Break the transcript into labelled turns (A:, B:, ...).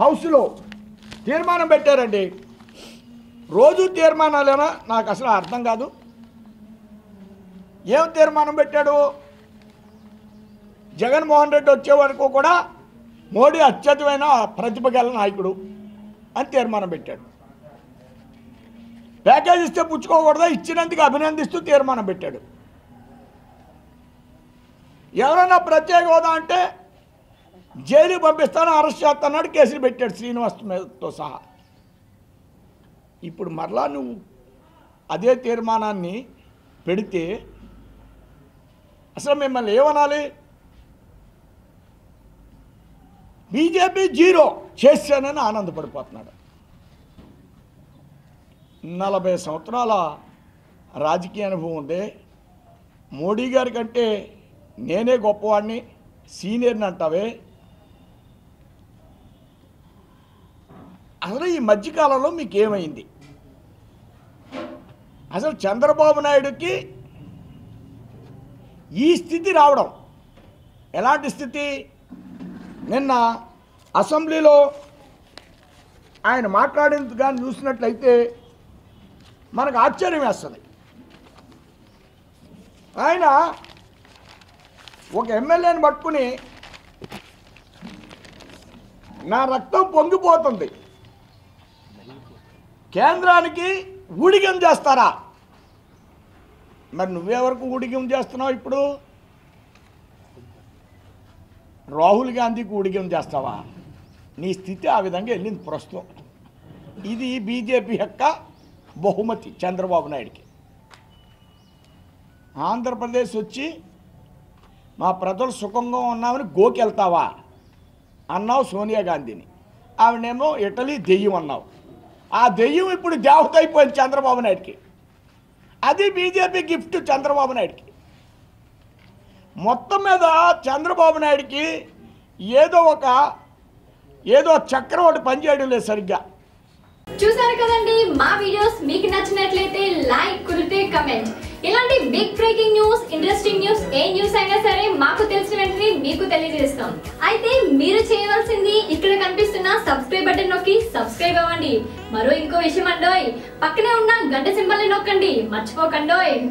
A: హౌస్లో తీర్మానం పెట్టారండి. రోజు తీర్మానాలేనా? నాకు అసలు అర్థం కాదు. ఏం తీర్మానం పెట్టాడు? జగన్మోహన్ రెడ్డి వచ్చే వరకు కూడా మోడీ అత్యధికమైన ప్రతిభ గల నాయకుడు అని తీర్మానం పెట్టాడు. ప్యాకేజ్ ఇస్తే పుచ్చుకోకూడదా? ఇచ్చినందుకు అభినందిస్తూ తీర్మానం పెట్టాడు. ఎవరైనా ప్రత్యేక హోదా అంటే జైలుకి పంపిస్తాను అరెస్ట్ చేస్తానని కేసులు పెట్టాడు శ్రీనివాస్ మీదతో సహా. ఇప్పుడు మరలా నువ్వు అదే తీర్మానాన్ని పెడితే అసలు మిమ్మల్ని ఏమనాలి? బీజేపీ జీరో చేశానని ఆనందపడిపోతున్నాడు. నలభై సంవత్సరాల రాజకీయ అనుభవం ఉంది. మోడీ గారి కంటే నేనే గొప్పవాడిని సీనియర్ని అంటావే. అసలు ఈ మధ్యకాలంలో మీకు ఏమైంది అసలు చంద్రబాబు నాయుడుకి ఈ స్థితి రావడం ఎలాంటి స్థితి? నిన్న అసెంబ్లీలో ఆయన మాట్లాడేందుకు కానీ చూసినట్లయితే మనకు ఆశ్చర్యం వేస్తుంది. ఆయన ఒక ఎమ్మెల్యేని పట్టుకుని నా రక్తం పొంగిపోతుంది. కేంద్రానికి ఊడిగం చేస్తారా? మరి నువ్వే వరకు ఊడిగం చేస్తున్నావు ఇప్పుడు? రాహుల్ గాంధీకి ఊడిగం చేస్తావా? నీ స్థితి ఆ విధంగా వెళ్ళింది ప్రస్తుతం. ఇది బీజేపీ యొక్క బహుమతి చంద్రబాబు నాయుడికి. ఆంధ్రప్రదేశ్ వచ్చి మా ప్రజలు సుఖంగా ఉన్నామని గోకెళ్తావా? అన్నావు సోనియా గాంధీని. ఆవిడేమో ఇటలీ దెయ్యం అన్నావు. ఆ దెయ్యం ఇప్పుడు దేవత అయిపోయింది చంద్రబాబు నాయుడికి. అది బీజేపీ గిఫ్ట్ చంద్రబాబు నాయుడికి. మొత్తం మీద చంద్రబాబు నాయుడికి ఏదో ఒక ఏదో చక్రం ఒకటి పనిచేయడం లేదు సరిగ్గా.
B: చూసారు కదండి మా వీడియోస్ మీకు నచ్చినట్లయితే లైక్ కురితే కమెంట్. ఇలాంటి big breaking news interesting news ఏ న్యూస్ అయినా సరే మాకు తెలిసిన వెంటనే మీకు తెలియజేస్తాం. మీరు చేయవలసింది ఇక్కడ కనిపిస్తున్న సబ్స్క్రైబ్ బటన్ నొక్కి సబ్స్క్రైబ్ అవ్వండి. మరో ఇంకో విషయం అండోయ్. పక్కనే ఉన్న గంట సింబల్ని నొక్కండి. మర్చిపోకండోయ్.